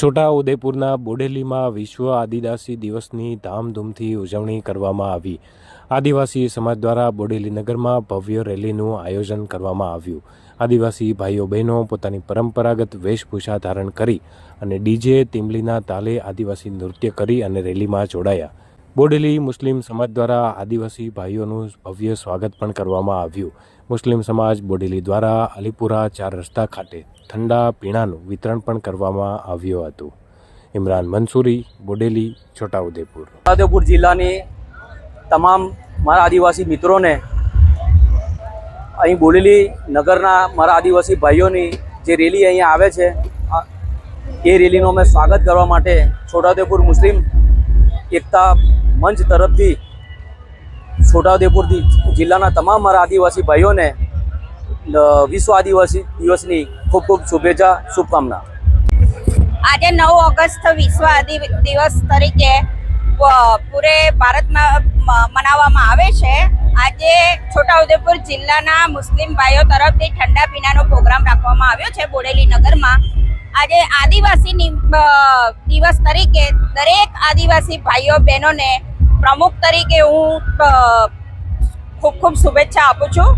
છોટા ઉદેપુરના બોડેલીમાં વિશ્વ આદિવાસી દિવસની ધામધૂમથી ઉજવણી કરવામાં આવી. આદિવાસી સમાજ દ્વારા બોડેલી નગરમાં ભવ્ય રેલીનું આયોજન કરવામાં આવ્યું. આદિવાસી ભાઈઓ બહેનો પોતાની પરંપરાગત વેશભૂષા ધારણ કરી અને ડીજે તિમલીના તાલે આદિવાસી નૃત્ય કરી અને રેલીમાં જોડાયા. બોડેલી મુસ્લિમ સમાજ દ્વારા આદિવાસી ભાઈઓનું ભવ્ય સ્વાગત પણ કરવામાં આવ્યું. મુસ્લિમ સમાજ બોડેલી દ્વારા અલીપુરા ચાર રસ્તા ખાતે ઠંડા પીણાનું વિતરણ પણ કરવામાં આવ્યું હતું. ઇમરાન મંસૂરી, બોડેલી, છોટાઉદેપુર. છોટાઉદેપુર જિલ્લાની તમામ મારા આદિવાસી મિત્રોને અહીં બોલેલી નગરના મારા આદિવાસી ભાઈઓની જે રેલી અહીંયા આવે છે, એ રેલીનું અમે સ્વાગત કરવા માટે છોટાઉદેપુર મુસ્લિમ એકતા મંચ તરફથી છોટાઉદેપુરથી જિલ્લાના તમામ મારા આદિવાસી ભાઈઓને વિશ્વ આદિવાસી દિવસની ખૂબ ખૂબ શુભેચ્છા, શુભકામના. આજે નવ ઓગસ્ટ વિશ્વ આદિ દિવસ તરીકે પૂરે ભારતમાં મનાવવામાં આવે છે. આજે છોટાઉદેપુર જિલ્લાના મુસ્લિમ ભાઈઓ તરફથી ઠંડા પીણાનો પ્રોગ્રામ રાખવામાં આવ્યો છે બોડેલી નગરમાં. આજે આદિવાસી દિવસ તરીકે દરેક આદિવાસી ભાઈઓ બહેનોને પ્રમુખ તરીકે હું ખૂબ ખૂબ શુભેચ્છા આપું છું.